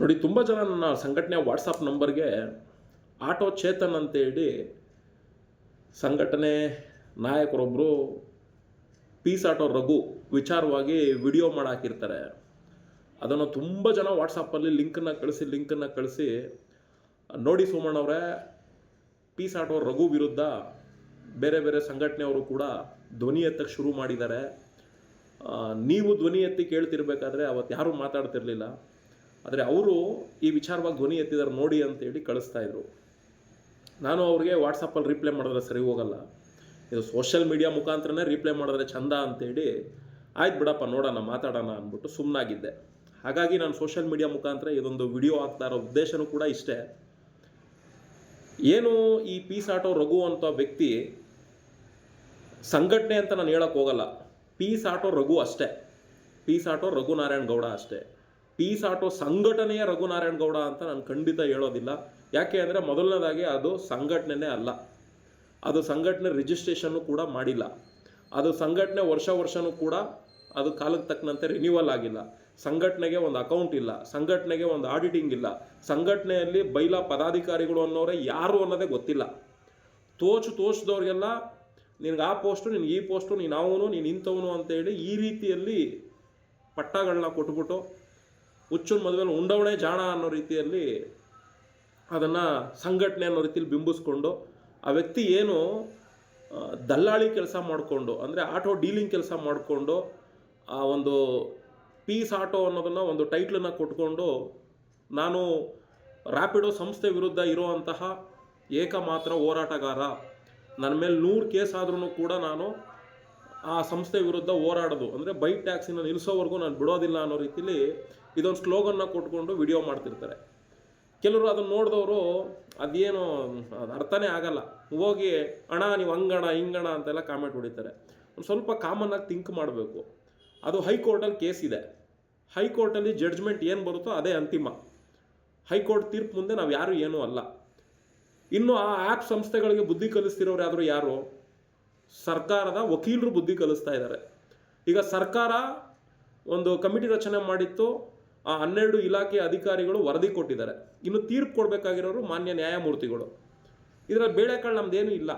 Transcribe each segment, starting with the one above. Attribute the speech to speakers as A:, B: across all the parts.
A: ನೋಡಿ, ತುಂಬ ಜನ ನನ್ನ ಸಂಘಟನೆ ವಾಟ್ಸಪ್ ನಂಬರ್ಗೆ ಆಟೋ ಚೇತನ್ ಅಂತೇಳಿ ಸಂಘಟನೆ ನಾಯಕರೊಬ್ಬರು ಪೀಸ್ ಆಟೋ ರಘು ವಿಚಾರವಾಗಿ ವಿಡಿಯೋ ಮಾಡಾಕಿರ್ತಾರೆ. ಅದನ್ನು ತುಂಬ ಜನ ವಾಟ್ಸಪ್ಪಲ್ಲಿ ಲಿಂಕನ್ನು ಕಳಿಸಿ ಲಿಂಕನ್ನು ಕಳಿಸಿ, ನೋಡಿ ಸೋಮಣ್ಣವರೇ ಪೀಸ್ ಆಟೋ ರಘು ವಿರುದ್ಧ ಬೇರೆ ಬೇರೆ ಸಂಘಟನೆಯವರು ಕೂಡ ಧ್ವನಿ ಎತ್ತಕ್ಕೆ ಶುರು ಮಾಡಿದ್ದಾರೆ. ನೀವು ಧ್ವನಿ ಎತ್ತಿ ಕೇಳ್ತಿರ್ಬೇಕಾದ್ರೆ ಅವತ್ತು ಯಾರೂ ಮಾತಾಡ್ತಿರ್ಲಿಲ್ಲ. ಆದರೆ ಅವರು ಈ ವಿಚಾರವಾಗಿ ಧ್ವನಿ ಎತ್ತಿದ್ದಾರೆ ನೋಡಿ ಅಂತೇಳಿ ಕಳಿಸ್ತಾ ಇದ್ರು. ನಾನು ಅವ್ರಿಗೆ ವಾಟ್ಸಪ್ಪಲ್ಲಿ ರಿಪ್ಲೈ ಮಾಡಿದ್ರೆ ಸರಿ ಹೋಗಲ್ಲ. ಇದು ಸೋಷಿಯಲ್ ಮೀಡಿಯಾ ಮುಖಾಂತರನೇ ರಿಪ್ಲೈ ಮಾಡಿದ್ರೆ ಚಂದ ಅಂತೇಳಿ ಆಯ್ತು ಬಿಡಪ್ಪ, ನೋಡೋಣ, ಮಾತಾಡೋಣ ಅಂದ್ಬಿಟ್ಟು ಸುಮ್ಮನಾಗಿದ್ದೆ ಹಾಗಾಗಿ ನಾನು ಸೋಷಿಯಲ್ ಮೀಡಿಯಾ ಮುಖಾಂತರ ಇದೊಂದು ವಿಡಿಯೋ ಆಗ್ತಾ ಇರೋ ಉದ್ದೇಶನೂ ಕೂಡ ಇಷ್ಟೇ. ಏನು ಈ ಪೀಸ್ ಆಟೋ ರಘು ಅಂತ ವ್ಯಕ್ತಿ ಸಂಘಟನೆ ಅಂತ ನಾನು ಹೇಳಕ್ ಹೋಗಲ್ಲ. ಪೀಸ್ ಆಟೋ ರಘು ಅಷ್ಟೇ. ಪೀಸ್ ಆಟೋ ರಘುನಾರಾಯಣ್ ಗೌಡ ಅಷ್ಟೇ. ಪೀಸ್ ಆಟೋ ಸಂಘಟನೆಯ ರಘುನಾರಾಯಣ ಗೌಡ ಅಂತ ನಾನು ಖಂಡಿತ ಹೇಳೋದಿಲ್ಲ. ಯಾಕೆ ಅಂದರೆ ಮೊದಲನೇದಾಗಿ ಅದು ಸಂಘಟನೆನೇ ಅಲ್ಲ. ಅದು ಸಂಘಟನೆ ರಿಜಿಸ್ಟ್ರೇಷನ್ನು ಕೂಡ ಮಾಡಿಲ್ಲ. ಅದು ಸಂಘಟನೆ ವರ್ಷ ವರ್ಷನೂ ಕೂಡ ಅದು ಕಾಲಕ್ಕೆ ತಕ್ಕಂತೆ ರಿನ್ಯೂವಲ್ ಆಗಿಲ್ಲ. ಸಂಘಟನೆಗೆ ಒಂದು ಅಕೌಂಟ್ ಇಲ್ಲ. ಸಂಘಟನೆಗೆ ಒಂದು ಆಡಿಟಿಂಗ್ ಇಲ್ಲ. ಸಂಘಟನೆಯಲ್ಲಿ ಬೈಲಾ ಪದಾಧಿಕಾರಿಗಳು ಅನ್ನೋರೇ ಯಾರು ಅನ್ನೋದೇ ಗೊತ್ತಿಲ್ಲ. ತೋಚು ತೋಚಿದವ್ರಿಗೆಲ್ಲ, ನಿನ್ಗೆ ಆ ಪೋಸ್ಟು ನಿನ್ಗೆ ಈ ಪೋಸ್ಟು ನೀನು ಅವನು, ನೀನು ಇಂಥವನು ಅಂತೇಳಿ ಈ ರೀತಿಯಲ್ಲಿ ಪಟ್ಟಗಳನ್ನ ಕೊಟ್ಬಿಟ್ಟು ಹುಚ್ಚನ ಮದುವೆಯಲ್ಲಿ ಉಂಡವಣೆ ಜಾಣ ಅನ್ನೋ ರೀತಿಯಲ್ಲಿ ಅದನ್ನು ಸಂಘಟನೆ ಅನ್ನೋ ರೀತಿಯಲ್ಲಿ ಬಿಂಬಿಸ್ಕೊಂಡು ಆ ವ್ಯಕ್ತಿ ಏನು ದಲ್ಲಾಳಿ ಕೆಲಸ ಮಾಡಿಕೊಂಡು, ಅಂದರೆ ಆಟೋ ಡೀಲಿಂಗ್ ಕೆಲಸ ಮಾಡಿಕೊಂಡು, ಆ ಒಂದು ಪೀಸ್ ಆಟೋ ಅನ್ನೋದನ್ನು ಒಂದು ಟೈಟ್ಲನ್ನು ಕೊಟ್ಕೊಂಡು ನಾನು ರ್ಯಾಪಿಡೋ ಸಂಸ್ಥೆ ವಿರುದ್ಧ ಇರುವಂತಹ ಏಕಮಾತ್ರ ಹೋರಾಟಗಾರ. ನನ್ನ ಮೇಲೆ ನೂರು ಕೇಸ್ ಆದ್ರೂ ಕೂಡ ನಾನು ಆ ಸಂಸ್ಥೆ ವಿರುದ್ಧ ಹೋರಾಡೋದು. ಅಂದರೆ ಬೈಕ್ ಟ್ಯಾಕ್ಸಿನ ನಿಲ್ಲಿಸೋವರೆಗೂ ನಾನು ಬಿಡೋದಿಲ್ಲ ಅನ್ನೋ ರೀತಿಲಿ ಇದೊಂದು ಸ್ಲೋಗನ್ನ ಕೊಟ್ಕೊಂಡು ವಿಡಿಯೋ ಮಾಡ್ತಿರ್ತಾರೆ. ಕೆಲವರು ಅದನ್ನು ನೋಡಿದವರು ಅದೇನು ಅದು ಅರ್ಥನೇ ಆಗಲ್ಲ. ಹೋಗಿ ಅಣ ನೀವು ಹಂಗಣ, ಹಿಂಗಣ ಅಂತೆಲ್ಲ ಕಾಮೆಂಟ್ ಹೊಡಿತಾರೆ. ಒಂದು ಸ್ವಲ್ಪ ಕಾಮನ್ ಆಗಿ ಥಿಂಕ್ ಮಾಡಬೇಕು. ಅದು ಹೈಕೋರ್ಟಲ್ಲಿ ಕೇಸ್ ಇದೆ. ಹೈಕೋರ್ಟಲ್ಲಿ ಜಡ್ಜ್ಮೆಂಟ್ ಏನು ಬರುತ್ತೋ ಅದೇ ಅಂತಿಮ. ಹೈಕೋರ್ಟ್ ತೀರ್ಪು ಮುಂದೆ ನಾವು ಯಾರು ಏನೂ ಅಲ್ಲ. ಇನ್ನು ಆ ಆ್ಯಪ್ ಸಂಸ್ಥೆಗಳಿಗೆ ಬುದ್ಧಿ ಕಲಿಸ್ತಿರೋರು ಯಾರು ಯಾರು? ಸರ್ಕಾರದ ವಕೀಲರು ಬುದ್ಧಿ ಕಲಿಸ್ತಾ ಇದ್ದಾರೆ ಈಗ ಸರ್ಕಾರ ಒಂದು ಕಮಿಟಿ ರಚನೆ ಮಾಡಿತ್ತು. ಆ ಹನ್ನೆರಡು ಇಲಾಖೆ ಅಧಿಕಾರಿಗಳು ವರದಿ ಕೊಟ್ಟಿದ್ದಾರೆ. ಇನ್ನು ತೀರ್ಪು ಕೊಡಬೇಕಾಗಿರೋರು ಮಾನ್ಯ ನ್ಯಾಯಮೂರ್ತಿಗಳು. ಇದರ ಬೇಳೆಕಾಳು ನಮ್ದೇನು ಇಲ್ಲ.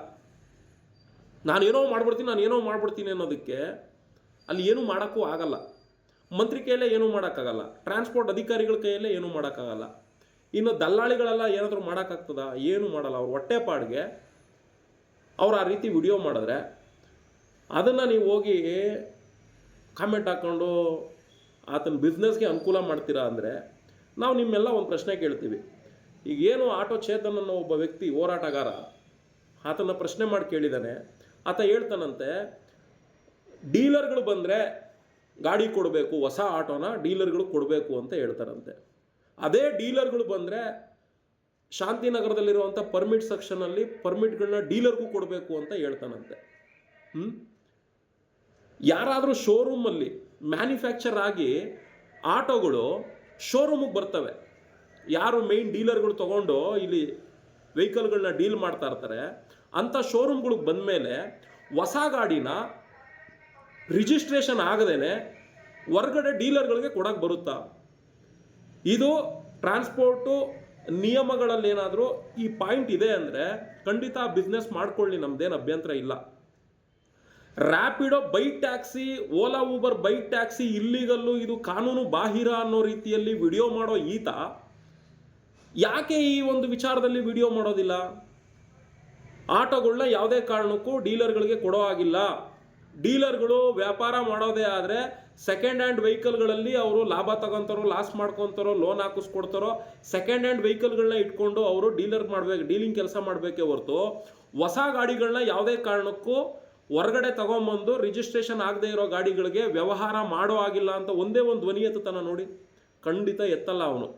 A: ನಾನು ಏನೋ ಮಾಡ್ಬಿಡ್ತೀನಿ, ನಾನು ಏನೋ ಮಾಡ್ಬಿಡ್ತೀನಿ ಅನ್ನೋದಕ್ಕೆ ಅಲ್ಲಿ ಏನೂ ಮಾಡೋಕ್ಕೂ ಆಗಲ್ಲ. ಮಂತ್ರಿ ಕೈಯಲ್ಲೇ ಏನೂ ಮಾಡೋಕ್ಕಾಗಲ್ಲ. ಟ್ರಾನ್ಸ್ಪೋರ್ಟ್ ಅಧಿಕಾರಿಗಳ ಕೈಯಲ್ಲೇ ಏನೂ ಮಾಡೋಕ್ಕಾಗಲ್ಲ. ಇನ್ನು ದಲ್ಲಾಳಿಗಳೆಲ್ಲ ಏನಾದರೂ ಮಾಡೋಕ್ಕಾಗ್ತದ? ಏನು ಮಾಡಲ್ಲ. ಅವ್ರ ಹೊಟ್ಟೆಪಾಡಿಗೆ ಅವ್ರು ಆ ರೀತಿ ವಿಡಿಯೋ ಮಾಡಿದ್ರೆ ಅದನ್ನು ನೀವು ಹೋಗಿ ಕಾಮೆಂಟ್ ಹಾಕ್ಕೊಂಡು ಆತನ ಬಿಸ್ನೆಸ್ಗೆ ಅನುಕೂಲ ಮಾಡ್ತೀರಾ ಅಂದರೆ ನಾವು ನಿಮ್ಮೆಲ್ಲ ಒಂದು ಪ್ರಶ್ನೆ ಕೇಳ್ತೀವಿ. ಈಗ ಏನು ಆಟೋ ಚೇತನ್ ಅನ್ನೋ ಒಬ್ಬ ವ್ಯಕ್ತಿ ಹೋರಾಟಗಾರ? ಆತನ ಪ್ರಶ್ನೆ ಮಾಡಿ ಕೇಳಿದ್ದಾನೆ ಆತ ಹೇಳ್ತಾನಂತೆ, ಡೀಲರ್ಗಳು ಬಂದರೆ ಗಾಡಿ ಕೊಡಬೇಕು, ಹೊಸ ಆಟೋನ ಡೀಲರ್ಗಳು ಕೊಡಬೇಕು ಅಂತ ಹೇಳ್ತಾರಂತೆ ಅದೇ ಡೀಲರ್ಗಳು ಬಂದರೆ ಶಾಂತಿನಗರದಲ್ಲಿರುವಂಥ ಪರ್ಮಿಟ್ ಸೆಕ್ಷನಲ್ಲಿ ಪರ್ಮಿಟ್ಗಳನ್ನ ಡೀಲರ್ಗೂ ಕೊಡಬೇಕು ಅಂತ ಹೇಳ್ತಾನಂತೆ. ಹ್ಞೂ ಯಾರಾದರೂ ಶೋರೂಮಲ್ಲಿ ಮ್ಯಾನುಫ್ಯಾಕ್ಚರ್ ಆಗಿ ಆಟೋಗಳು ಶೋರೂಮಿಗೆ ಬರ್ತವೆ. ಯಾರು ಮೇಯ್ನ್ ಡೀಲರ್ಗಳು ತೊಗೊಂಡು ಇಲ್ಲಿ ವೆಹಿಕಲ್ಗಳನ್ನ ಡೀಲ್ ಮಾಡ್ತಾ ಇರ್ತಾರೆ. ಅಂಥ ಶೋರೂಮ್ಗಳಿಗೆ ಬಂದಮೇಲೆ ಹೊಸ ಗಾಡಿನ ರಿಜಿಸ್ಟ್ರೇಷನ್ ಆಗದೇನೆ ಹೊರ್ಗಡೆ ಡೀಲರ್ಗಳಿಗೆ ಕೊಡಕ್ಕೆ ಬರುತ್ತಾ? ಇದು ಟ್ರಾನ್ಸ್ಪೋರ್ಟು ನಿಯಮಗಳಲ್ಲಿ ಏನಾದರೂ ಈ ಪಾಯಿಂಟ್ ಇದೆ ಅಂದರೆ ಖಂಡಿತ ಬಿಸ್ನೆಸ್ ಮಾಡ್ಕೊಳ್ಳಿ, ನಮ್ದೇನು ಅಭ್ಯಂತರ ಇಲ್ಲ. Rapido bike taxi Ola Uber bike taxi ಇಲ್ಲಿಗಲ್ಲೂ ಇದು ಕಾನೂನು ಬಾಹಿರ ಅನ್ನೋ ರೀತಿಯಲ್ಲಿ ವಿಡಿಯೋ ಮಾಡೋ ಈತ ಯಾಕೆ ಈ ಒಂದು ವಿಚಾರದಲ್ಲಿ ವಿಡಿಯೋ ಮಾಡೋದಿಲ್ಲ ಆಟೋಗಳನ್ನ ಯಾವುದೇ ಕಾರಣಕ್ಕೂ ಡೀಲರ್ಗಳಿಗೆ ಕೊಡೋ ಆಗಿಲ್ಲ ಡೀಲರ್ಗಳು ವ್ಯಾಪಾರ ಮಾಡೋದೇ ಆದರೆ ಸೆಕೆಂಡ್ ಹ್ಯಾಂಡ್ ವೆಹಿಕಲ್ಗಳಲ್ಲಿ ಅವರು ಲಾಭ ತಗೊಂತಾರೋ ಲಾಸ್ ಮಾಡ್ಕೊತಾರೋ ಲೋನ್ ಹಾಕಿಸ್ಕೊಡ್ತಾರೋ ಸೆಕೆಂಡ್ ಹ್ಯಾಂಡ್ ವೆಹಿಕಲ್ಗಳನ್ನ ಇಟ್ಕೊಂಡು ಅವರು ಡೀಲರ್ ಮಾಡಬೇಕು ಡೀಲಿಂಗ್ ಕೆಲಸ ಮಾಡಬೇಕೇ ಹೊರತು ಹೊಸ ಗಾಡಿಗಳನ್ನ ಯಾವುದೇ ಕಾರಣಕ್ಕೂ ಹೊರಗಡೆ ತಗೊಂಬಂದು ರಿಜಿಸ್ಟ್ರೇಷನ್ ಆಗದೆ ಇರೋ ಗಾಡಿಗಳಿಗೆ ವ್ಯವಹಾರ ಮಾಡೋ ಆಗಿಲ್ಲ ಅಂತ ಒಂದೇ ಒಂದು ಧ್ವನಿ ಎತ್ತುತ್ತಾನ ನೋಡಿ ಖಂಡಿತ ಎತ್ತಲ್ಲ ಅವನು.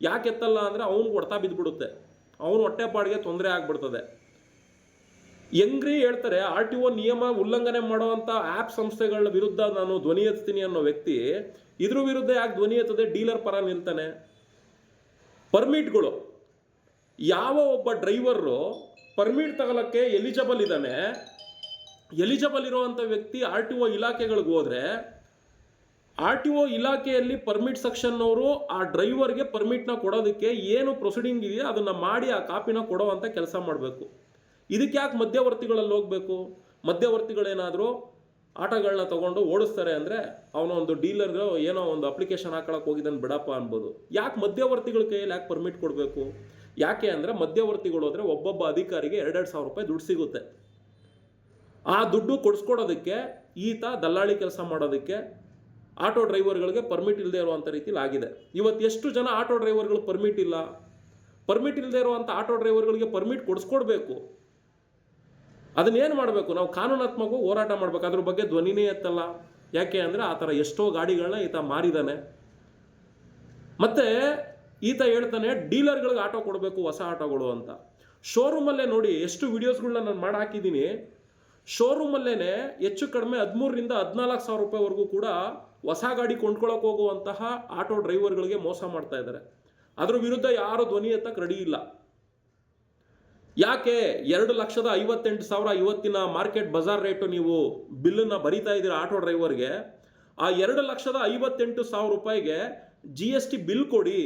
A: ಯಾಕೆ ಎತ್ತಲ್ಲ ಅಂದರೆ ಅವನು ಹೊಡ್ತಾ ಬಿದ್ದುಬಿಡುತ್ತೆ ಅವನು ಹೊಟ್ಟೆಪಾಡಿಗೆ ತೊಂದರೆ ಆಗ್ಬಿಡ್ತದೆ. ಹೆಂಗ್ರಿ ಹೇಳ್ತಾರೆ ಆರ್ ಟಿ ಒ ನಿಯಮ ಉಲ್ಲಂಘನೆ ಮಾಡುವಂಥ ಆ್ಯಪ್ ಸಂಸ್ಥೆಗಳ ವಿರುದ್ಧ ನಾನು ಧ್ವನಿ ಎತ್ತೀನಿ ಅನ್ನೋ ವ್ಯಕ್ತಿ, ಇದ್ರ ವಿರುದ್ಧ ಯಾಕೆ ಧ್ವನಿ ಎತ್ತದೆ? ಡೀಲರ್ ಪರ ನಿಲ್ತಾನೆ. ಪರ್ಮಿಟ್ಗಳು. ಯಾವ ಒಬ್ಬ ಡ್ರೈವರು ಪರ್ಮಿಟ್ ತಗೊಳಕ್ಕೆ ಎಲಿಜಿಬಲ್ ಇದ್ದಾನೆ ಎಲಿಜಿಬಲ್ ಇರುವಂಥ ವ್ಯಕ್ತಿ ಆರ್ ಟಿ ಒ ಇಲಾಖೆಗಳಿಗೆ ಹೋದರೆ, ಆರ್ ಟಿ ಒ ಇಲಾಖೆಯಲ್ಲಿ ಪರ್ಮಿಟ್ ಸೆಕ್ಷನ್ನವರು ಆ ಡ್ರೈವರ್ಗೆ ಪರ್ಮಿಟ್ನ ಕೊಡೋದಕ್ಕೆ ಏನು ಪ್ರೊಸೀಡಿಂಗ್ ಇದೆಯೋ ಅದನ್ನು ಮಾಡಿ ಆ ಕಾಪಿನ ಕೊಡೋವಂಥ ಕೆಲಸ ಮಾಡಬೇಕು. ಇದಕ್ಕೆ ಯಾಕೆ ಮಧ್ಯವರ್ತಿಗಳಲ್ಲಿ ಹೋಗಬೇಕು? ಮಧ್ಯವರ್ತಿಗಳೇನಾದರೂ ಆಟಗಳನ್ನ ತಗೊಂಡು ಓಡಿಸ್ತಾರೆ ಅಂದರೆ ಅವನ ಒಂದು ಡೀಲರ್ ಏನೋ ಒಂದು ಅಪ್ಲಿಕೇಶನ್ ಹಾಕೊಳಕ್ಕೆ ಹೋಗಿದ್ದಾನೆ ಬಿಡಪ್ಪ ಅನ್ಬೋದು. ಯಾಕೆ ಮಧ್ಯವರ್ತಿಗಳ ಕೈಯಲ್ಲಿ ಯಾಕೆ ಪರ್ಮಿಟ್ ಕೊಡಬೇಕು? ಯಾಕೆ ಅಂದರೆ ಮಧ್ಯವರ್ತಿಗಳು ಹೋದರೆ ಒಬ್ಬೊಬ್ಬ ಅಧಿಕಾರಿಗೆ ಎರಡೆರಡು ಸಾವಿರ ರೂಪಾಯಿ ದುಡ್ಡು ಸಿಗುತ್ತೆ. ಆ ದುಡ್ಡು ಕೊಡಿಸ್ಕೊಡೋದಕ್ಕೆ ಈತ ದಲ್ಲಾಳಿ ಕೆಲಸ ಮಾಡೋದಕ್ಕೆ ಆಟೋ ಡ್ರೈವರ್ಗಳಿಗೆ ಪರ್ಮಿಟ್ ಇಲ್ಲದೆ ಇರುವಂಥ ರೀತಿಯಲ್ಲಿ ಆಗಿದೆ. ಇವತ್ತು ಎಷ್ಟು ಜನ ಆಟೋ ಡ್ರೈವರ್ಗಳು ಪರ್ಮಿಟ್ ಇಲ್ಲ? ಪರ್ಮಿಟ್ ಇಲ್ಲದೆ ಇರುವಂಥ ಆಟೋ ಡ್ರೈವರ್ಗಳಿಗೆ ಪರ್ಮಿಟ್ ಕೊಡಿಸ್ಕೊಡ್ಬೇಕು. ಅದನ್ನೇನು ಮಾಡಬೇಕು? ನಾವು ಕಾನೂನಾತ್ಮಕವಾಗಿ ಹೋರಾಟ ಮಾಡಬೇಕು. ಅದ್ರ ಬಗ್ಗೆ ಧ್ವನಿನೇ ಎತ್ತಲ್ಲ. ಯಾಕೆ ಅಂದರೆ ಆ ಥರ ಎಷ್ಟೋ ಗಾಡಿಗಳನ್ನ ಈತ ಮಾರಿದ್ದಾನೆ ಮತ್ತು ಈತ ಹೇಳ್ತಾನೆ, ಡೀಲರ್ಗಳಿಗೆ ಆಟೋ ಕೊಡಬೇಕು, ಹೊಸ ಆಟೋಗಳು ಅಂತ. ಶೋರೂಮಲ್ಲೇ ನೋಡಿ, ಎಷ್ಟು ವಿಡಿಯೋಸ್ಗಳನ್ನ ನಾನು ಮಾಡಿ ಹಾಕಿದ್ದೀನಿ ಶೋರೂಮಲ್ಲೇ ಹೆಚ್ಚು ಕಡಿಮೆ ಹದಿಮೂರರಿಂದ ಹದಿನಾಲ್ಕು ಸಾವಿರ ರೂಪಾಯಿವರೆಗೂ ಕೂಡ ಹೊಸ ಗಾಡಿ ಕೊಂಡ್ಕೊಳಕ್ಕೆ ಹೋಗುವಂತಹ ಆಟೋ ಡ್ರೈವರ್ಗಳಿಗೆ ಮೋಸ ಮಾಡ್ತಾ ಇದ್ದಾರೆ. ಅದ್ರ ವಿರುದ್ಧ ಯಾರು ಧ್ವನಿ ಎತ್ತಕ್ಕೆ ರೆಡಿ ಇಲ್ಲ. ಯಾಕೆ ಎರಡು ಲಕ್ಷದ ಐವತ್ತೆಂಟು ಸಾವಿರ ಇವತ್ತಿನ ಮಾರ್ಕೆಟ್ ಬಜಾರ್ ರೇಟು ನೀವು ಬಿಲ್ಲನ್ನು ಬರಿತಾ ಇದ್ದೀರ ಆಟೋ ಡ್ರೈವರ್ಗೆ? ಆ ಎರಡು ಲಕ್ಷದ ಐವತ್ತೆಂಟು ಸಾವಿರ ರೂಪಾಯಿಗೆ ಜಿ ಎಸ್ ಟಿ ಬಿಲ್ ಕೊಡಿ.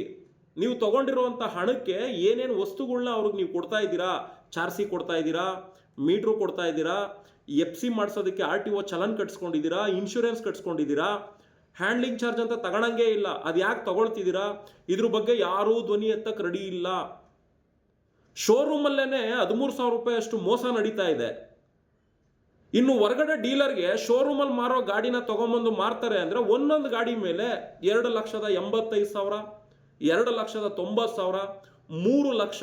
A: ನೀವು ತಗೊಂಡಿರುವಂಥ ಹಣಕ್ಕೆ ಏನೇನು ವಸ್ತುಗಳನ್ನ ಅವ್ರಿಗೆ ನೀವು ಕೊಡ್ತಾ ಇದ್ದೀರಾ? ಚಾರ್ಸಿ ಕೊಡ್ತಾ ಇದ್ದೀರಾ? ಮೀಟ್ರು ಕೊಡ್ತಾ ಇದ್ದೀರಾ? ಎಫ್ ಸಿ ಮಾಡಿಸೋದಕ್ಕೆ ಆರ್ ಟಿ ಒ ಚಲನ್ ಕಟ್ಸ್ಕೊಂಡಿದ್ದೀರಾ, ಇನ್ಶೂರೆನ್ಸ್ ಕಟ್ಸ್ಕೊಂಡಿದ್ದೀರಾ, ಹ್ಯಾಂಡ್ಲಿಂಗ್ ಚಾರ್ಜ್ ಅಂತ ತಗೊಳಂಗೇ ಇಲ್ಲ, ಅದು ಯಾಕೆ ತಗೊಳ್ತಿದ್ದೀರಾ? ಇದ್ರ ಬಗ್ಗೆ ಯಾರೂ ಧ್ವನಿ ಎತ್ತಕ್ಕೆ ರೆಡಿ ಇಲ್ಲ. ಶೋರೂಮಲ್ಲೇ ಹದಿಮೂರು ಸಾವಿರ ರೂಪಾಯಿ ಅಷ್ಟು ಮೋಸ ನಡೀತಾ ಇದೆ. ಇನ್ನು ಹೊರಗಡೆ ಡೀಲರ್ಗೆ ಶೋರೂಮಲ್ಲಿ ಮಾರೋ ಗಾಡಿನ ತೊಗೊಂಬಂದು ಮಾರ್ತಾರೆ ಅಂದರೆ ಒಂದೊಂದು ಗಾಡಿ ಮೇಲೆ ಎರಡು ಲಕ್ಷದ ಎಂಬತ್ತೈದು ಸಾವಿರ, ಎರಡು ಲಕ್ಷದ ತೊಂಬತ್ತು ಸಾವಿರ, ಮೂರು ಲಕ್ಷ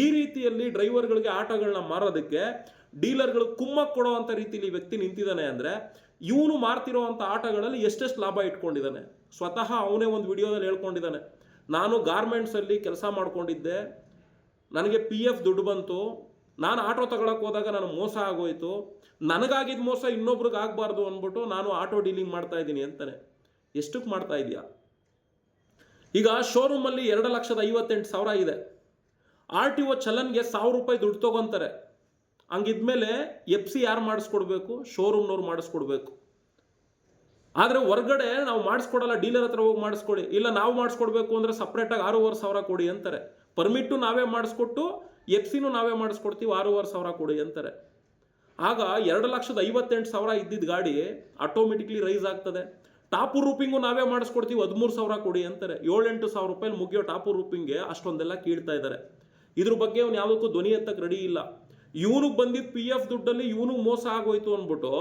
A: ಈ ರೀತಿಯಲ್ಲಿ ಡ್ರೈವರ್ಗಳಿಗೆ ಆಟೋಗಳನ್ನ ಮಾರೋದಕ್ಕೆ ಡೀಲರ್ಗಳು ಕುಮ್ಮಕ್ ಕೊಡುವಂತ ರೀತಿಯಲ್ಲಿ ಈ ವ್ಯಕ್ತಿ ನಿಂತಿದ್ದಾನೆ ಅಂದರೆ ಇವನು ಮಾರ್ತಿರೋವಂಥ ಆಟಗಳಲ್ಲಿ ಎಷ್ಟೆಷ್ಟು ಲಾಭ ಇಟ್ಕೊಂಡಿದ್ದಾನೆ. ಸ್ವತಃ ಅವನೇ ಒಂದು ವಿಡಿಯೋದಲ್ಲಿ ಹೇಳ್ಕೊಂಡಿದ್ದಾನೆ. ನಾನು ಗಾರ್ಮೆಂಟ್ಸಲ್ಲಿ ಕೆಲಸ ಮಾಡ್ಕೊಂಡಿದ್ದೆ. ನನಗೆ ಪಿ ಎಫ್ ದುಡ್ಡು ಬಂತು. ನಾನು ಆಟೋ ತಗೊಳಕ್ಕೆ ಹೋದಾಗ ನಾನು ಮೋಸ ಆಗೋಯ್ತು. ನನಗಾಗಿದ್ದ ಮೋಸ ಇನ್ನೊಬ್ರಿಗೆ ಆಗಬಾರ್ದು ಅಂದ್ಬಿಟ್ಟು ನಾನು ಆಟೋ ಡೀಲಿಂಗ್ ಮಾಡ್ತಾ ಇದ್ದೀನಿ ಅಂತಾನೆ. ಎಷ್ಟಕ್ಕೆ ಮಾಡ್ತಾ ಇದೆಯಾ ಈಗ ಶೋರೂಮಲ್ಲಿ ಎರಡು ಲಕ್ಷದ ಐವತ್ತೆಂಟು ಸಾವಿರ ಇದೆ. ಆರ್ ಟಿ ಒ ಚಲನ್ಗೆ ಸಾವಿರ ರೂಪಾಯಿ ದುಡ್ಡು ತೊಗೊತಾರೆ. ಹಂಗಿದ್ಮೇಲೆ ಎಫ್ ಸಿ ಯಾರು ಮಾಡಿಸ್ಕೊಡ್ಬೇಕು? ಶೋರೂಮ್ನವ್ರು ಮಾಡಿಸ್ಕೊಡ್ಬೇಕು. ಆದರೆ ಹೊರಗಡೆ ನಾವು ಮಾಡಿಸ್ಕೊಡಲ್ಲ, ಡೀಲರ್ ಹತ್ರ ಹೋಗಿ ಮಾಡಿಸ್ಕೊಡಿ. ಇಲ್ಲ ನಾವು ಮಾಡಿಸ್ಕೊಡ್ಬೇಕು ಅಂದರೆ ಸಪ್ರೇಟಾಗಿ ಆರೂವರೆ ಸಾವಿರ ಕೊಡಿ ಅಂತಾರೆ. ಪರ್ಮಿಟ್ಟು ನಾವೇ ಮಾಡಿಸ್ಕೊಟ್ಟು, ಎಫ್ ಸಿನೂ ನಾವೇ ಮಾಡಿಸ್ಕೊಡ್ತೀವಿ, ಆರೂವರೆ ಸಾವಿರ ಕೊಡಿ ಅಂತಾರೆ. ಆಗ ಎರಡು ಲಕ್ಷದ ಐವತ್ತೆಂಟು ಸಾವಿರ ಇದ್ದಿದ್ದ ಗಾಡಿ ಆಟೋಮೆಟಿಕ್ಲಿ ರೈಸ್ ಆಗ್ತದೆ. ಟಾಪು ರೂಪಿಂಗು ನಾವೇ ಮಾಡಿಸ್ಕೊಡ್ತೀವಿ, ಹದಿಮೂರು ಸಾವಿರ ಕೊಡಿ ಅಂತಾರೆ. ಏಳೆಂಟು ಸಾವಿರ ರೂಪಾಯಿ ಮುಗಿಯೋ ಟಾಪು ರೂಪಿಂಗ್ಗೆ ಅಷ್ಟೊಂದೆಲ್ಲ ಕೀಳ್ತಾ ಇದ್ದಾರೆ. ಇದ್ರ ಬಗ್ಗೆ ಅವ್ನು ಯಾವುದಕ್ಕೂ ಧ್ವನಿ ಎತ್ತಕ್ಕೆ ರೆಡಿ ಇಲ್ಲ. ಇವನಿಗೆ ಬಂದಿದ್ದ ಪಿ ಎಫ್ ದುಡ್ಡಲ್ಲಿ ಇವನು ಮೋಸ ಆಗೋಯ್ತು ಅಂದ್ಬಿಟ್ಟು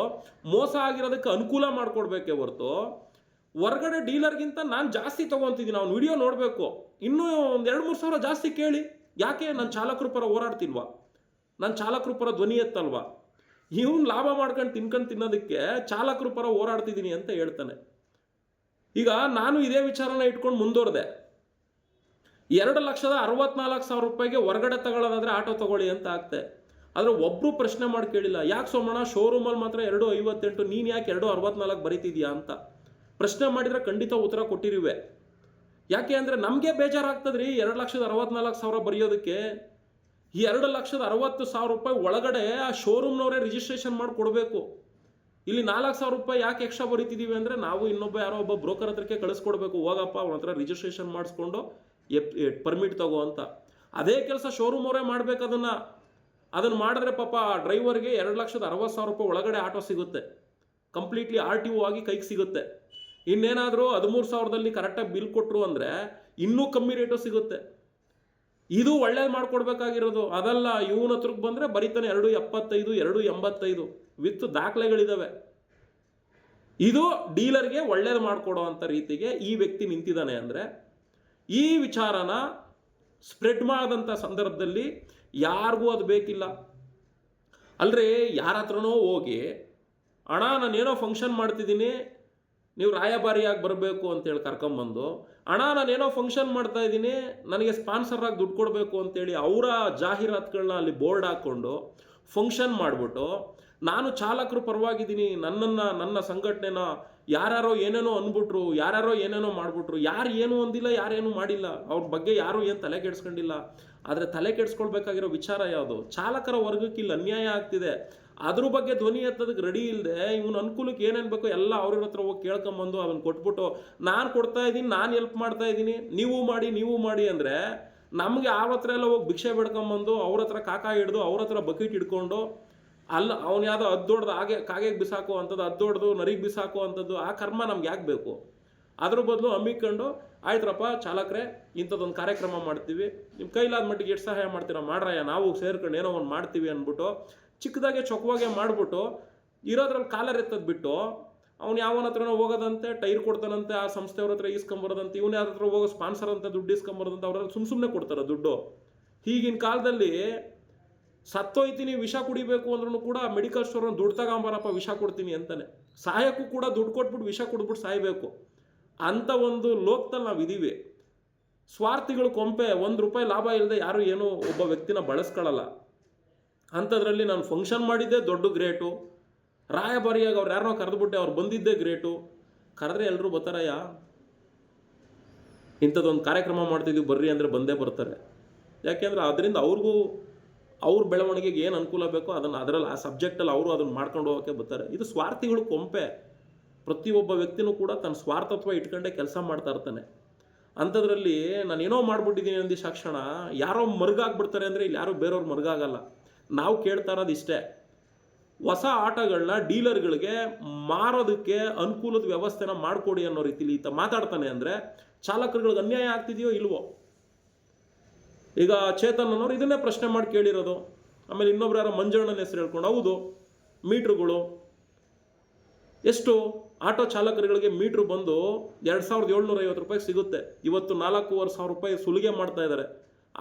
A: ಮೋಸ ಆಗಿರೋದಕ್ಕೆ ಅನುಕೂಲ ಮಾಡ್ಕೊಡ್ಬೇಕೇ ಹೊರತು ಹೊರಗಡೆ ಡೀಲರ್ಗಿಂತ ನಾನು ಜಾಸ್ತಿ ತೊಗೊತಿದ್ದೀನಿ ಅವ್ನು ವಿಡಿಯೋ ನೋಡಬೇಕು. ಇನ್ನೂ ಒಂದು ಎರಡು ಮೂರು ಸಾವಿರ ಜಾಸ್ತಿ ಕೇಳಿ. ಯಾಕೆ? ನಾನು ಚಾಲಕರು ಪರ ಹೋರಾಡ್ತಿಲ್ವಾ? ನಾನು ಚಾಲಕರು ಪರ ಧ್ವನಿ ಎತ್ತಲ್ವಾ? ಇವನು ಲಾಭ ಮಾಡ್ಕೊಂಡು ತಿನ್ಕೊಂಡು ತಿನ್ನೋದಕ್ಕೆ ಚಾಲಕರು ಪರ ಹೋರಾಡ್ತಿದ್ದೀನಿ ಅಂತ ಹೇಳ್ತಾನೆ. ಈಗ ನಾನು ಇದೇ ವಿಚಾರನ ಇಟ್ಕೊಂಡು ಮುಂದುವರೆದೆ ಎರಡು ಲಕ್ಷದ ಅರವತ್ನಾಲ್ಕು ಸಾವಿರ ರೂಪಾಯಿಗೆ ಹೊರಗಡೆ ತಗೊಳ್ಳೋದಾದರೆ ಆಟೋ ತಗೊಳ್ಳಿ ಅಂತ ಆಗ್ತೆ. ಆದರೆ ಒಬ್ಬರು ಪ್ರಶ್ನೆ ಮಾಡಿ ಕೇಳಿಲ್ಲ. ಯಾಕೆ ಸೋಮಣ್ಣ ಶೋರೂಮಲ್ಲಿ ಮಾತ್ರ ಎರಡು ಐವತ್ತೆಂಟು, ನೀನು ಯಾಕೆ ಎರಡು ಅರವತ್ನಾಲ್ಕು ಬರೀತಿದ್ಯಾ ಅಂತ. ಪ್ರಶ್ನೆ ಮಾಡಿದರೆ ಖಂಡಿತ ಉತ್ತರ ಕೊಟ್ಟಿರುವೆ. ಯಾಕೆ ಅಂದರೆ ನಮಗೆ ಬೇಜಾರಾಗ್ತದ್ರಿ ಎರಡು ಲಕ್ಷದ ಅರವತ್ನಾಲ್ಕು ಸಾವಿರ ಬರೆಯೋದಕ್ಕೆ. ಈ ಎರಡು ಲಕ್ಷದ ಅರವತ್ತು ಸಾವಿರ ರೂಪಾಯಿ ಒಳಗಡೆ ಆ ಶೋರೂಮ್ನವರೇ ರಿಜಿಸ್ಟ್ರೇಷನ್ ಮಾಡಿ ಕೊಡಬೇಕು. ಇಲ್ಲಿ ನಾಲ್ಕು ಸಾವಿರ ರೂಪಾಯಿ ಯಾಕೆ ಎಕ್ಸ್ಟ್ರಾ ಬರೀತಿದ್ದೀವಿ ಅಂದರೆ ನಾವು ಇನ್ನೊಬ್ಬ ಯಾರೋ ಒಬ್ಬ ಬ್ರೋಕರ್ ಹತ್ರಕ್ಕೆ ಕಳಿಸ್ಕೊಡ್ಬೇಕು. ಹೋಗಪ್ಪ, ಅವನ ಹತ್ರ ರಿಜಿಸ್ಟ್ರೇಷನ್ ಮಾಡಿಸ್ಕೊಂಡು ಎಪ್ ಪರ್ಮಿಟ್ ತಗೋ ಅಂತ. ಅದೇ ಕೆಲಸ ಶೋರೂಮ್ ಅವರೇ ಮಾಡ್ಬೇಕು ಅದನ್ನ. ಅದನ್ನು ಮಾಡಿದ್ರೆ ಪಾಪ ಆ ಡ್ರೈವರ್ಗೆ ಎರಡು ಲಕ್ಷದ ಅರವತ್ತು ಸಾವಿರ ರೂಪಾಯಿ ಒಳಗಡೆ ಆಟೋ ಸಿಗುತ್ತೆ. ಕಂಪ್ಲೀಟ್ಲಿ ಆರ್ ಟಿ ಒ ಆಗಿ ಕೈಗೆ ಸಿಗುತ್ತೆ. ಇನ್ನೇನಾದರೂ ಹದಿಮೂರು ಸಾವಿರದಲ್ಲಿ ಕರೆಕ್ಟಾಗಿ ಬಿಲ್ ಕೊಟ್ಟರು ಅಂದರೆ ಇನ್ನೂ ಕಮ್ಮಿ ರೇಟು ಸಿಗುತ್ತೆ. ಇದು ಒಳ್ಳೇದು ಮಾಡ್ಕೊಡ್ಬೇಕಾಗಿರೋದು. ಅದಲ್ಲ, ಇವನ ಹತ್ರಕ್ಕೆ ಬಂದರೆ ಬರೀತಾನೆ ಎರಡು ಎಪ್ಪತ್ತೈದು, ಎರಡು ಎಂಬತ್ತೈದು ವಿತ್ ದಾಖಲೆಗಳಿದ್ದಾವೆ ಇದು ಡೀಲರ್ಗೆ ಒಳ್ಳೇದು ಮಾಡಿಕೊಡೋ ಅಂಥ ರೀತಿಗೆ ಈ ವ್ಯಕ್ತಿ ನಿಂತಿದ್ದಾನೆ ಅಂದರೆ ಈ ವಿಚಾರನ ಸ್ಪ್ರೆಡ್ ಮಾಡಿದಂಥ ಸಂದರ್ಭದಲ್ಲಿ ಯಾರಿಗೂ ಅದು ಬೇಕಿಲ್ಲ. ಅಲ್ಲರಿ ಯಾರ ಹತ್ರನೋ ಹೋಗಿ, ಅಣ್ಣ ನಾನೇನೋ ಫಂಕ್ಷನ್ ಮಾಡ್ತಿದ್ದೀನಿ, ನೀವು ರಾಯಭಾರಿಯಾಗಿ ಬರಬೇಕು ಅಂತೇಳಿ ಕರ್ಕೊಂಬಂದು, ಅಣ್ಣ ನಾನೇನೋ ಫಂಕ್ಷನ್ ಮಾಡ್ತಾ ಇದ್ದೀನಿ, ನನಗೆ ಸ್ಪಾನ್ಸರಾಗಿ ದುಡ್ಡು ಕೊಡಬೇಕು ಅಂತೇಳಿ ಅವರ ಜಾಹೀರಾತುಗಳನ್ನ ಅಲ್ಲಿ ಬೋರ್ಡ್ ಹಾಕ್ಕೊಂಡು ಫಂಕ್ಷನ್ ಮಾಡಿಬಿಟ್ಟು, ನಾನು ಚಾಲಕರು ಪರವಾಗಿದ್ದೀನಿ, ನನ್ನನ್ನು, ನನ್ನ ಸಂಘಟನೆನ ಯಾರ್ಯಾರೋ ಏನೇನೋ ಅಂದ್ಬಿಟ್ರು ಯಾರೋ ಏನೇನೋ ಮಾಡಿಬಿಟ್ರು, ಯಾರು ಏನು ಅಂದಿಲ್ಲ ಯಾರೇನು ಮಾಡಿಲ್ಲ, ಅವ್ರ ಬಗ್ಗೆ ಯಾರು ಏನು ತಲೆ ಕೆಡಿಸ್ಕೊಂಡಿಲ್ಲ. ಆದರೆ ತಲೆ ಕೆಡಿಸ್ಕೊಳ್ಬೇಕಾಗಿರೋ ವಿಚಾರ ಯಾವುದು? ಚಾಲಕರ ವರ್ಗಕ್ಕೆ ಇಲ್ಲಿ ಅನ್ಯಾಯ ಆಗ್ತಿದೆ. ಅದ್ರ ಬಗ್ಗೆ ಧ್ವನಿ ಎತ್ತೋದಕ್ಕೆ ರೆಡಿ ಇಲ್ಲದೆ ಇವನ ಅನುಕೂಲಕ್ಕೆ ಏನೇನು ಬೇಕು ಎಲ್ಲ ಅವ್ರ ಹತ್ರ ಹೋಗಿ ಕೇಳ್ಕೊಂಬಂದು ಅವನ ಕೊಟ್ಬಿಟ್ಟು, ನಾನು ಕೊಡ್ತಾ ಇದ್ದೀನಿ, ನಾನು ಹೆಲ್ಪ್ ಮಾಡ್ತಾ ಇದ್ದೀನಿ, ನೀವು ಮಾಡಿ ನೀವು ಮಾಡಿ ಅಂದರೆ ನಮಗೆ ಆ ಹತ್ರ ಎಲ್ಲ ಹೋಗಿ ಭಿಕ್ಷೆ ಬೆಡ್ಕೊಂಬಂದು ಅವ್ರ ಹತ್ರ ಕಾಕ ಹಿಡ್ದು ಅವ್ರ ಹತ್ರ ಬಕೆಟ್ ಹಿಡ್ಕೊಂಡು ಅಲ್ಲ, ಅವ್ನು ಯಾವುದೋ ಅದ್ದೊಡ್ದು ಹಾಗೆ ಕಾಗೆಗೆ ಬಿಸಾಕೋ ಅಂಥದ್ದು ಅದ್ದೊಡ್ದು ನರಿಗೆ ಬಿಸಾಕೋ ಅಂಥದ್ದು ಆ ಕರ್ಮ ನಮ್ಗೆ ಯಾಕೆ ಬೇಕು? ಅದ್ರ ಬದಲು ಹಮ್ಮಿಕೊಂಡು ಆಯ್ತ್ರಪ್ಪ, ಚಾಲಕರೇ, ಇಂಥದ್ದೊಂದು ಕಾರ್ಯಕ್ರಮ ಮಾಡ್ತೀವಿ. ನಿಮ್ಮ ಕೈಲಾದ ಮಟ್ಟಿಗೆ ಎಷ್ಟು ಸಹಾಯ ಮಾಡ್ತೀರಾ? ಮಾಡ್ರಯ್ಯ, ನಾವು ಸೇರ್ಕೊಂಡು ಏನೋ ಒಂದು ಮಾಡ್ತೀವಿ ಅಂದ್ಬಿಟ್ಟು, ಚಿಕ್ಕದಾಗೆ ಚೊಕ್ಕವಾಗೆ ಮಾಡಿಬಿಟ್ಟು ಇರೋದ್ರಲ್ಲಿ ಕಾಲರ್ ಎತ್ತದ್ ಬಿಟ್ಟು, ಅವ್ನು ಯಾವನ ಹತ್ರನೋ ಹೋಗೋದಂತೆ, ಟೈರ್ ಕೊಡ್ತಾನಂತೆ ಆ ಸಂಸ್ಥೆಯವ್ರ ಹತ್ರ ಇಸ್ಕೊಂಬರೋದಂತೆ ಇವನು ಯಾರ ಹತ್ರ ಹೋಗೋ ಸ್ಪಾನ್ಸರ್ ಅಂತ, ದುಡ್ಡು ಇಸ್ಕೊಂಬರೋದಂತೆ ಅವ್ರ ಸುಮ್ಮ ಸುಮ್ಮನೆ ಕೊಡ್ತಾರೆ ದುಡ್ಡು. ಈಗಿನ ಕಾಲದಲ್ಲಿ ಸತ್ತೋಯ್ತೀನಿ, ವಿಷ ಕುಡಿಬೇಕು ಅಂದ್ರೂ ಕೂಡ ಮೆಡಿಕಲ್ ಸ್ಟೋರ್ ದುಡ್ಡು ತಗೊಂಬಾರಪ್ಪ, ವಿಷ ಕೊಡ್ತೀನಿ ಅಂತಾನೆ. ಸಾಯಕ್ಕೂ ಕೂಡ ದುಡ್ಡು ಕೊಟ್ಬಿಟ್ಟು ವಿಷ ಕೊಡ್ಬಿಟ್ಟು ಸಾಯಬೇಕು. ಅಂಥ ಒಂದು ಲೋಕದಲ್ಲಿ ನಾವು ಇದೀವಿ. ಸ್ವಾರ್ಥಿಗಳು ಕೊಂಪೆ, ಒಂದು ರೂಪಾಯಿ ಲಾಭ ಇಲ್ಲದೆ ಯಾರು ಏನು ಒಬ್ಬ ವ್ಯಕ್ತಿನ ಬಳಸ್ಕೊಳ್ಳಲ್ಲ ಅಂಥದ್ರಲ್ಲಿ ನಾನು ಫಂಕ್ಷನ್ ಮಾಡಿದ್ದೆ ದೊಡ್ಡ ಗ್ರೇಟು. ರಾಯಭಾರಿಯಾಗಿ ಅವ್ರು ಯಾರನ್ನೋ ಕರೆದುಬಿಟ್ಟೆ, ಅವ್ರು ಬಂದಿದ್ದೇ ಗ್ರೇಟು. ಕರೆದ್ರೆ ಎಲ್ಲರೂ ಬರ್ತಾರಯ್ಯ? ಇಂಥದ್ದೊಂದು ಕಾರ್ಯಕ್ರಮ ಮಾಡ್ತಿದ್ದೀವಿ ಬರ್ರಿ ಅಂದರೆ ಬಂದೇ ಬರ್ತಾರೆ. ಯಾಕೆಂದ್ರೆ ಅದರಿಂದ ಅವ್ರಿಗೂ ಅವ್ರ ಬೆಳವಣಿಗೆಗೆ ಏನು ಅನುಕೂಲ ಬೇಕೋ ಅದನ್ನು ಅದರಲ್ಲಿ ಆ ಸಬ್ಜೆಕ್ಟಲ್ಲಿ ಅವರು ಅದನ್ನು ಮಾಡ್ಕೊಂಡು ಹೋಗೋಕ್ಕೆ ಬರ್ತಾರೆ. ಇದು ಸ್ವಾರ್ಥಿಗಳು ಕೊಂಪೆ. ಪ್ರತಿಯೊಬ್ಬ ವ್ಯಕ್ತಿನೂ ಕೂಡ ತನ್ನ ಸ್ವಾರ್ಥತ್ವ ಇಟ್ಕೊಂಡೇ ಕೆಲಸ ಮಾಡ್ತಾ ಇರ್ತಾನೆ. ಅಂಥದ್ರಲ್ಲಿ ನಾನು ಏನೋ ಮಾಡಿಬಿಟ್ಟಿದ್ದೀನಿ ಅಂದಿ ಸಾಕ್ಷಣ, ಯಾರೋ ಮರ್ಗಾಗ್ಬಿಡ್ತಾರೆ ಅಂದರೆ ಇಲ್ಲಿ ಯಾರೋ ಬೇರೆಯವ್ರು ಮರ್ಗಾಗಲ್ಲ. ನಾವು ಕೇಳ್ತಾ ಇರೋದು ಇಷ್ಟೇ. ಹೊಸ ಆಟಗಳನ್ನ ಡೀಲರ್ಗಳಿಗೆ ಮಾರೋದಕ್ಕೆ ಅನುಕೂಲದ ವ್ಯವಸ್ಥೆನ ಮಾಡಿಕೊಡಿ ಅನ್ನೋ ರೀತಿಲಿ ಈತ ಮಾತಾಡ್ತಾನೆ ಅಂದರೆ ಚಾಲಕರುಗಳಿಗೆ ಅನ್ಯಾಯ ಆಗ್ತಿದೆಯೋ ಇಲ್ವೋ? ಈಗ ಚೇತನ್ ಅನ್ನೋರು ಇದನ್ನೇ ಪ್ರಶ್ನೆ ಮಾಡಿ ಕೇಳಿರೋದು. ಆಮೇಲೆ ಇನ್ನೊಬ್ರು ಯಾರೋ ಮಂಜಣ್ಣನ ಹೆಸರು ಹೇಳ್ಕೊಂಡು, ಹೌದು, ಮೀಟ್ರುಗಳು. ಎಷ್ಟು ಆಟೋ ಚಾಲಕರುಗಳಿಗೆ ಮೀಟ್ರು ಬಂದು ಎರಡು ಸಾವಿರದ ಏಳ್ನೂರ ಐವತ್ತು ರೂಪಾಯಿ ಸಿಗುತ್ತೆ. ಇವತ್ತು ನಾಲ್ಕೂವರೆ ಸಾವಿರ ರೂಪಾಯಿ ಸುಲಿಗೆ ಮಾಡ್ತಾ ಇದ್ದಾರೆ.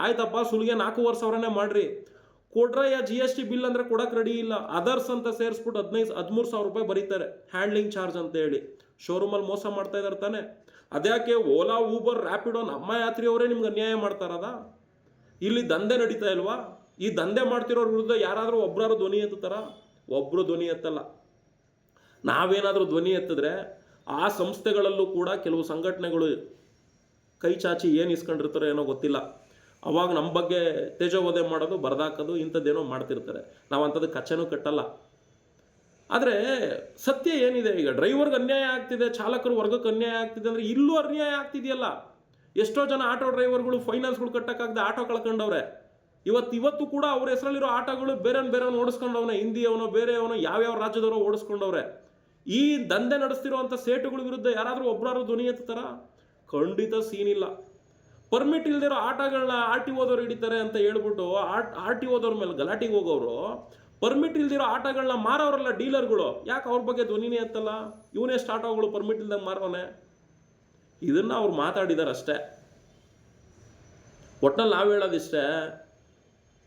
A: ಆಯ್ತಪ್ಪ, ಸುಲಿಗೆ ನಾಲ್ಕೂವರೆ ಸಾವಿರನೇ ಮಾಡ್ರಿ. ಯಾ ಜಿ ಎಸ್ ಟಿ ಬಿಲ್ ಅಂದರೆ ಕೊಡಕ್ಕೆ ರೆಡಿ ಇಲ್ಲ. ಅದರ್ಸ್ ಅಂತ ಸೇರಿಸ್ಬಿಟ್ಟು ಹದಿನೈದು, ಹದಿಮೂರು ಸಾವಿರ ರೂಪಾಯಿ ಬರೀತಾರೆ. ಹ್ಯಾಂಡ್ಲಿಂಗ್ ಚಾರ್ಜ್ ಅಂತ ಹೇಳಿ. ಶೋರೂಮಲ್ಲಿ ಮೋಸ ಮಾಡ್ತಾ ಇದ್ದಾರೆ ತಾನೆ. ಅದ್ಯಾಕೆ ಓಲಾ ಊಬರ್ ರ್ಯಾಪಿಡೋ ನಮ್ಮ ಯಾತ್ರಿಯವರೇ ನಿಮ್ಗೆ ಅನ್ಯಾಯ ಮಾಡ್ತಾರದ ಇಲ್ಲಿ ದಂಧೆ ನಡೀತಾ ಇಲ್ವಾ? ಈ ದಂಧೆ ಮಾಡ್ತಿರೋರ ವಿರುದ್ಧ ಯಾರಾದರೂ ಒಬ್ಬರಾರು ಧ್ವನಿ ಎತ್ತುತ್ತಾರ? ಒಬ್ಬರು ಧ್ವನಿ ಎತ್ತಲ್ಲ. ನಾವೇನಾದರೂ ಧ್ವನಿ ಎತ್ತಿದ್ರೆ ಆ ಸಂಸ್ಥೆಗಳಲ್ಲೂ ಕೂಡ ಕೆಲವು ಸಂಘಟನೆಗಳು ಕೈ ಚಾಚಿ ಏನು ಇಸ್ಕೊಂಡಿರ್ತಾರೋ ಏನೋ ಗೊತ್ತಿಲ್ಲ. ಅವಾಗ ನಮ್ಮ ಬಗ್ಗೆ ತೇಜೋವಧೆ ಮಾಡೋದು, ಬರ್ದಾಕೋದು, ಇಂಥದ್ದೇನೋ ಮಾಡ್ತಿರ್ತಾರೆ. ನಾವು ಅಂಥದ್ದು ಕಚ್ಚೆನೂ ಕಟ್ಟಲ್ಲ. ಆದರೆ ಸತ್ಯ ಏನಿದೆ? ಈಗ ಡ್ರೈವರ್ಗೆ ಅನ್ಯಾಯ ಆಗ್ತಿದೆ, ಚಾಲಕರು ವರ್ಗಕ್ಕೆ ಅನ್ಯಾಯ ಆಗ್ತಿದೆ ಅಂದರೆ ಇಲ್ಲೂ ಅನ್ಯಾಯ ಆಗ್ತಿದೆಯಲ್ಲ. ಎಷ್ಟೋ ಜನ ಆಟೋ ಡ್ರೈವರ್ಗಳು ಫೈನಾನ್ಸ್ಗಳು ಕಟ್ಟಕ್ಕಾಗದೆ ಆಟೋ ಕಳ್ಕೊಂಡವ್ರೆ. ಇವತ್ತು ಇವತ್ತು ಕೂಡ ಅವ್ರ ಹೆಸರಲ್ಲಿರೋ ಆಟೋಗಳು ಬೇರೆ ಹಿಂದಿ ಓಡಿಸ್ಕೊಂಡವನೆ, ಹಿಂದಿಯವನೋ, ಬೇರೆಯವನೋ, ಯಾವ್ಯಾವ ರಾಜ್ಯದವರೋ ಓಡಿಸ್ಕೊಂಡವ್ರೆ. ಈ ದಂಧೆ ನಡೆಸ್ತಿರುವಂಥ ಸೇಟುಗಳ ವಿರುದ್ಧ ಯಾರಾದರೂ ಒಬ್ಬರಾದ್ರೂ ಧ್ವನಿ ಎತ್ತಾರ ಖಂಡಿತ ಇಲ್ಲ. ಪರ್ಮಿಟ್ ಇಲ್ದಿರೋ ಆಟಗಳನ್ನ ಆರ್ ಟಿ ಓದವ್ರು ಹಿಡಿತಾರೆ ಅಂತ ಹೇಳ್ಬಿಟ್ಟು ಆರ್ ಟಿ ಓದವ್ರ ಮೇಲೆ ಗಲಾಟೆಗೆ ಹೋಗೋರು ಪರ್ಮಿಟ್ ಇಲ್ದಿರೋ ಆಟಗಳನ್ನ ಮಾರೋರಲ್ಲ ಡೀಲರ್ಗಳು. ಯಾಕೆ ಅವ್ರ ಬಗ್ಗೆ ಧ್ವನಿನೇ ಎತ್ತಲ್ಲ? ಇವನೆಷ್ಟು ಆಟೋಗಳು ಪರ್ಮಿಟ್ ಇಲ್ದಂಗೆ ಮಾರೋನೆ. ಇದನ್ನ ಅವ್ರು ಮಾತಾಡಿದಾರೆ ಅಷ್ಟೇ. ನಾವು ಹೇಳೋದಿಷ್ಟೇ,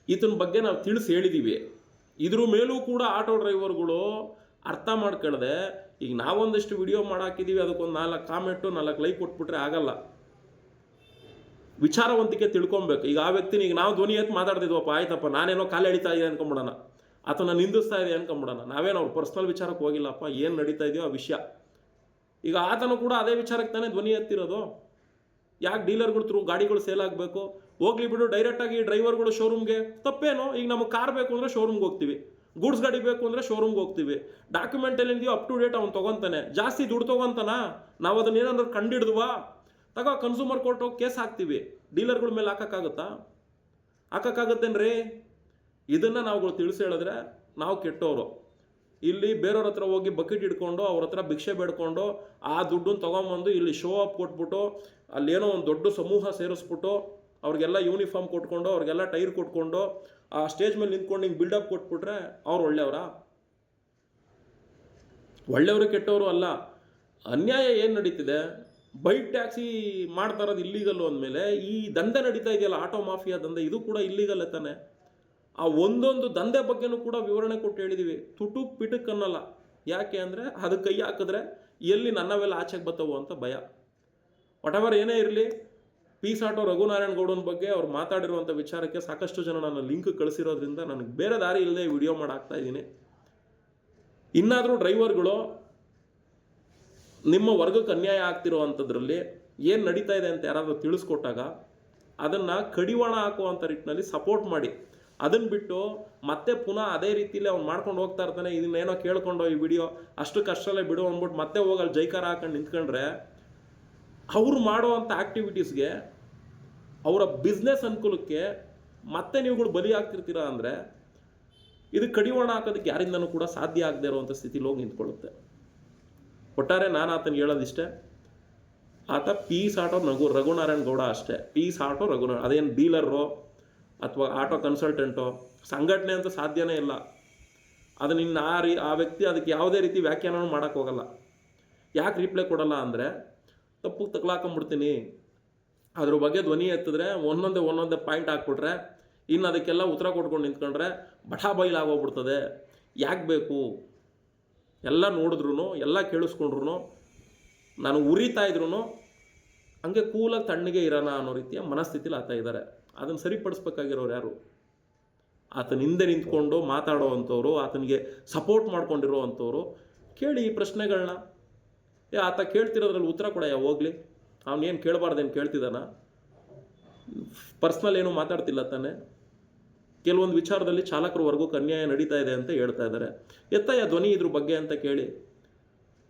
A: ಈತನ ಬಗ್ಗೆ ನಾವು ತಿಳಿಸಿ ಹೇಳಿದ್ದೀವಿ ಇದ್ರ ಮೇಲೂ ಕೂಡ ಆಟೋ ಡ್ರೈವರ್ಗಳು ಅರ್ಥ ಮಾಡ್ಕೊಳ್ಳದೆ ಈಗ ನಾವೊಂದಷ್ಟು ವಿಡಿಯೋ ಮಾಡಾಕಿದ್ದೀವಿ ಅದಕ್ಕೊಂದು ನಾಲ್ಕು ಕಾಮೆಂಟು, ನಾಲ್ಕು ಲೈಕ್ ಕೊಟ್ಬಿಟ್ರೆ ಆಗಲ್ಲ. ವಿಚಾರವಂತಿಕೆ ತಿಳ್ಕೊಬೇಕು. ಈಗ ಆ ವ್ಯಕ್ತಿನ ಈಗ ನಾವು ಧ್ವನಿ ಎತ್ತು ಮಾತಾಡ್ತಿದ್ವಪ್ಪ, ಆಯ್ತಪ್ಪ, ನಾನೇನೋ ಕಾಲು ಎಳಿತಾ ಇದೆ ಅನ್ಕೊಂಬಿಡೋಣ. ನಾನು ನಿಂದಿಸ್ತಾ ಇದೆ ಅನ್ಕೊಂಬಿಡೋಣ. ನಾವೇನು ಅವ್ರ ಪರ್ಸ್ನಲ್ ವಿಚಾರಕ್ಕೆ ಹೋಗಿಲ್ಲಪ್ಪ, ಏನು ನಡೀತಾ ಇದೆಯೋ ಆ ವಿಷಯ. ಈಗ ಆತನು ಕೂಡ ಅದೇ ವಿಚಾರಕ್ಕೆ ತಾನೇ ಧ್ವನಿ ಎತ್ತಿರೋದು. ಯಾಕೆ ಡೀಲರ್ಗಳು ತ್ರೂ ಗಾಡಿಗಳು ಸೇಲ್ ಆಗಬೇಕು? ಹೋಗ್ಲಿ ಬಿಡು ಡೈರೆಕ್ಟಾಗಿ ಡ್ರೈವರ್ಗಳು ಶೋರೂಮ್ಗೆ ತಪ್ಪೇನು? ಈಗ ನಮಗೆ ಕಾರ್ ಬೇಕು ಅಂದರೆ ಶೋರೂಮ್ಗೆ ಹೋಗ್ತೀವಿ. ಗೂಡ್ಸ್ ಗಾಡಿ ಬೇಕು ಅಂದರೆ ಶೋರೂಮ್ಗೆ ಹೋಗ್ತೀವಿ. ಡಾಕ್ಯುಮೆಂಟ್ ಏನಿದೆಯೋ ಅಪ್ ಟು ಡೇಟ್ ಅವ್ನು ತೊಗೊತಾನೆ. ಜಾಸ್ತಿ ದುಡ್ಡು ತೊಗೊತಾನ? ನಾವು ಅದನ್ನ ಏನಾದ್ರು ಕಂಡಿಡ್ದುವಾ? ತಗೋ ಕನ್ಸೂಮರ್ ಕೋರ್ಟು ಕೇಸ್ ಹಾಕ್ತೀವಿ. ಡೀಲರ್ಗಳ ಮೇಲೆ ಹಾಕೋಕ್ಕಾಗುತ್ತಾ? ಹಾಕೋಕ್ಕಾಗತ್ತೇನ್ರಿ? ಇದನ್ನು ನಾವುಗಳು ತಿಳಿಸಿ ಹೇಳಿದ್ರೆ ನಾವು ಕೆಟ್ಟವರು ಇಲ್ಲಿ ಬೇರೆಯವ್ರ ಹತ್ರ ಹೋಗಿ ಬಕೆಟ್ ಹಿಡ್ಕೊಂಡು ಅವ್ರ ಹತ್ರ ಭಿಕ್ಷೆ ಬೇಡ್ಕೊಂಡು ಆ ದುಡ್ಡನ್ನು ತೊಗೊಂಬಂದು ಇಲ್ಲಿ ಶೋ ಅಪ್ ಕೊಟ್ಬಿಟ್ಟು, ಅಲ್ಲೇನೋ ಒಂದು ದೊಡ್ಡ ಸಮೂಹ ಸೇರಿಸ್ಬಿಟ್ಟು ಅವ್ರಿಗೆಲ್ಲ ಯೂನಿಫಾರ್ಮ್ ಕೊಟ್ಕೊಂಡು, ಅವ್ರಿಗೆಲ್ಲ ಟೈರ್ ಕೊಟ್ಕೊಂಡು, ಆ ಸ್ಟೇಜ್ ಮೇಲೆ ನಿಂತ್ಕೊಂಡು ಹಿಂಗೆ ಬಿಲ್ಡಪ್ ಕೊಟ್ಬಿಟ್ರೆ ಅವ್ರು ಒಳ್ಳೆಯವರಾ? ಒಳ್ಳೆಯವರು ಕೆಟ್ಟವರು ಅಲ್ಲ. ಅನ್ಯಾಯ ಏನು ನಡೀತಿದೆ? ಬೈಕ್ ಟ್ಯಾಕ್ಸಿ ಮಾಡ್ತಾ ಇರೋದು ಇಲ್ಲಿಗಲ್ಲು ಅಂದಮೇಲೆ ಈ ದಂಧೆ ನಡೀತಾ ಇದೆಯಲ್ಲ, ಆಟೋ ಮಾಫಿಯಾ ದಂಧೆ, ಇದು ಕೂಡ ಇಲ್ಲಿಗಲ್ಲೇ ತಾನೆ. ಆ ಒಂದೊಂದು ದಂಧೆ ಬಗ್ಗೆನೂ ಕೂಡ ವಿವರಣೆ ಕೊಟ್ಟು ಹೇಳಿದೀವಿ. ತುಟುಕ್ ಪಿಟುಕ್ ಅನ್ನಲ್ಲ. ಯಾಕೆ ಅಂದರೆ ಅದು ಕೈ ಹಾಕಿದ್ರೆ ಎಲ್ಲಿ ನನ್ನವೆಲ್ಲ ಆಚೆಗೆ ಬರ್ತವೋ ಅಂತ ಭಯ. ವಟವರ್ ಏನೇ ಇರಲಿ ಪೀಸ್ ಆಟೋ ರಘುನಾರಾಯಣ ಗೌಡನ ಬಗ್ಗೆ ಅವ್ರು ಮಾತಾಡಿರುವಂಥ ವಿಚಾರಕ್ಕೆ ಸಾಕಷ್ಟು ಜನ ನನ್ನ ಲಿಂಕ್ ಕಳಿಸಿರೋದ್ರಿಂದ ನನಗೆ ಬೇರೆ ದಾರಿ ಇಲ್ಲದೆ ವಿಡಿಯೋ ಮಾಡಾಕ್ತಾ ಇದ್ದೀನಿ. ಇನ್ನಾದರೂ ಡ್ರೈವರ್ಗಳು ನಿಮ್ಮ ವರ್ಗಕ್ಕೆ ಅನ್ಯಾಯ ಆಗ್ತಿರುವಂಥದ್ರಲ್ಲಿ ಏನು ನಡೀತಾ ಇದೆ ಅಂತ ಯಾರಾದರೂ ತಿಳಿಸ್ಕೊಟ್ಟಾಗ ಅದನ್ನು ಕಡಿವಾಣ ಹಾಕುವಂಥ ನಿಟ್ಟಿನಲ್ಲಿ ಸಪೋರ್ಟ್ ಮಾಡಿ. ಅದನ್ನ ಬಿಟ್ಟು ಮತ್ತೆ ಪುನಃ ಅದೇ ರೀತಿಲಿ ಅವ್ನು ಮಾಡ್ಕೊಂಡು ಹೋಗ್ತಾ ಇರ್ತಾನೆ, ಇದನ್ನೇನೋ ಕೇಳ್ಕೊಂಡು ಈ ವಿಡಿಯೋ, ಅಷ್ಟು ಕಷ್ಟಲ್ಲೇ ಬಿಡು ಅಂದ್ಬಿಟ್ಟು ಮತ್ತೆ ಹೋಗಲ್ಲಿ ಜೈಕಾರ ಹಾಕೊಂಡು ನಿಂತ್ಕೊಂಡ್ರೆ ಅವ್ರು ಮಾಡುವಂಥ ಆ್ಯಕ್ಟಿವಿಟೀಸ್ಗೆ ಅವರ ಬಿಸ್ನೆಸ್ ಅನುಕೂಲಕ್ಕೆ ಮತ್ತೆ ನೀವುಗಳು ಬಲಿ ಆಗ್ತಿರ್ತೀರ ಅಂದರೆ ಇದು ಕಡಿವಾಣ ಹಾಕೋದಕ್ಕೆ ಯಾರಿಂದನೂ ಕೂಡ ಸಾಧ್ಯ ಆಗದೆ ಇರುವಂಥ ಸ್ಥಿತಿಲಿ ಹೋಗಿ ನಿಂತ್ಕೊಳ್ಳುತ್ತೆ. ಒಟ್ಟಾರೆ ನಾನು ಆತನಿಗೆ ಹೇಳೋದಿಷ್ಟೇ ಆತ ಪೀಸ್ ಆಟೋ ನಗು ರಘುನಾರಾಯಣ್ ಗೌಡ ಅಷ್ಟೇ, ಪೀಸ್ ಆಟೋ ರಘುನಾರಾಯಣ್, ಅದೇನು ಡೀಲರು ಅಥವಾ ಆಟೋ ಕನ್ಸಲ್ಟೆಂಟೋ, ಸಂಘಟನೆ ಅಂತ ಸಾಧ್ಯನೇ ಇಲ್ಲ. ಅದನ್ನ ಇನ್ನು ಆ ರೀ, ಆ ವ್ಯಕ್ತಿ ಅದಕ್ಕೆ ಯಾವುದೇ ರೀತಿ ವ್ಯಾಖ್ಯಾನವೂ ಮಾಡೋಕ್ಕೆ ಹೋಗಲ್ಲ. ಯಾಕೆ ರಿಪ್ಲೈ ಕೊಡಲ್ಲ ಅಂದರೆ, ತಪ್ಪು ತಗ್ಲಾಕೊಂಬಿಡ್ತೀನಿ ಅದ್ರ ಬಗ್ಗೆ ಧ್ವನಿ ಎತ್ತಿದ್ರೆ, ಒಂದೊಂದೇ ಒಂದೊಂದೇ ಪಾಯಿಂಟ್ ಹಾಕ್ಬಿಟ್ರೆ, ಇನ್ನು ಅದಕ್ಕೆಲ್ಲ ಉತ್ತರ ಕೊಟ್ಕೊಂಡು ನಿಂತ್ಕೊಂಡ್ರೆ ಬಠಾ ಬೈಲಾಗೋಗ್ಬಿಡ್ತದೆ ಯಾಕೆ ಬೇಕು? ಎಲ್ಲ ನೋಡಿದ್ರು ಎಲ್ಲ ಕೇಳಿಸ್ಕೊಂಡ್ರು ನಾನು ಉರಿತಾ ಇದ್ರು ಹಂಗೆ ಕೂಲಾಗಿ ತಣ್ಣಗೆ ಇರೋಣ ಅನ್ನೋ ರೀತಿಯ ಮನಸ್ಥಿತಿಲಿ ಆತ ಇದ್ದಾರೆ ಅದನ್ನು ಸರಿಪಡಿಸ್ಬೇಕಾಗಿರೋರು ಯಾರು? ಆತನ ಹಿಂದೆ ನಿಂತ್ಕೊಂಡು ಮಾತಾಡೋ ಅಂಥವ್ರು ಆತನಿಗೆ ಸಪೋರ್ಟ್ ಮಾಡ್ಕೊಂಡಿರೋ ಅಂಥವ್ರು ಕೇಳಿ ಈ ಪ್ರಶ್ನೆಗಳನ್ನ ಏ, ಆತ ಕೇಳ್ತಿರೋದ್ರಲ್ಲಿ ಉತ್ತರ ಕೊಡಯ್ಯ ಹೋಗ್ಲಿ. ಅವನೇನು ಕೇಳಬಾರ್ದೇನು ಕೇಳ್ತಿದ್ದಾನ? ಪರ್ಸ್ನಲ್ ಏನು ಮಾತಾಡ್ತಿಲ್ಲ ತಾನೆ. ಕೆಲವೊಂದು ವಿಚಾರದಲ್ಲಿ ಚಾಲಕರ ವರ್ಗಕ್ಕೆ ಅನ್ಯಾಯ ನಡೀತಾ ಇದೆ ಅಂತ ಹೇಳ್ತಾ ಇದ್ದಾರೆ. ಎತ್ತಯ್ಯ, ಧ್ವನಿ ಇದ್ರ ಬಗ್ಗೆ ಅಂತ ಕೇಳಿ.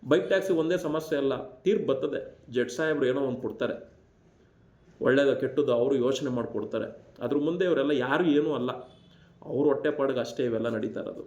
A: ಬೈಕ್ ಟ್ಯಾಕ್ಸಿ ಒಂದೇ ಸಮಸ್ಯೆ ಅಲ್ಲ ತೀರ್ಪು ಬರ್ತದೆ. ಜಡ್ ಸಾಹೇಬ್ರು ಏನೋ ಒಂದು ಕೊಡ್ತಾರೆ. ಒಳ್ಳೇದು ಕೆಟ್ಟದ್ದು ಅವರು ಯೋಚನೆ ಮಾಡಿಕೊಡ್ತಾರೆ. ಅದ್ರ ಮುಂದೆ ಇವರೆಲ್ಲ ಯಾರು ಏನೂ ಅಲ್ಲ. ಅವ್ರ ಹೊಟ್ಟೆಪಾಡಿಗೆ ಅಷ್ಟೇ ಇವೆಲ್ಲ ನಡೀತಾ ಇರೋದು.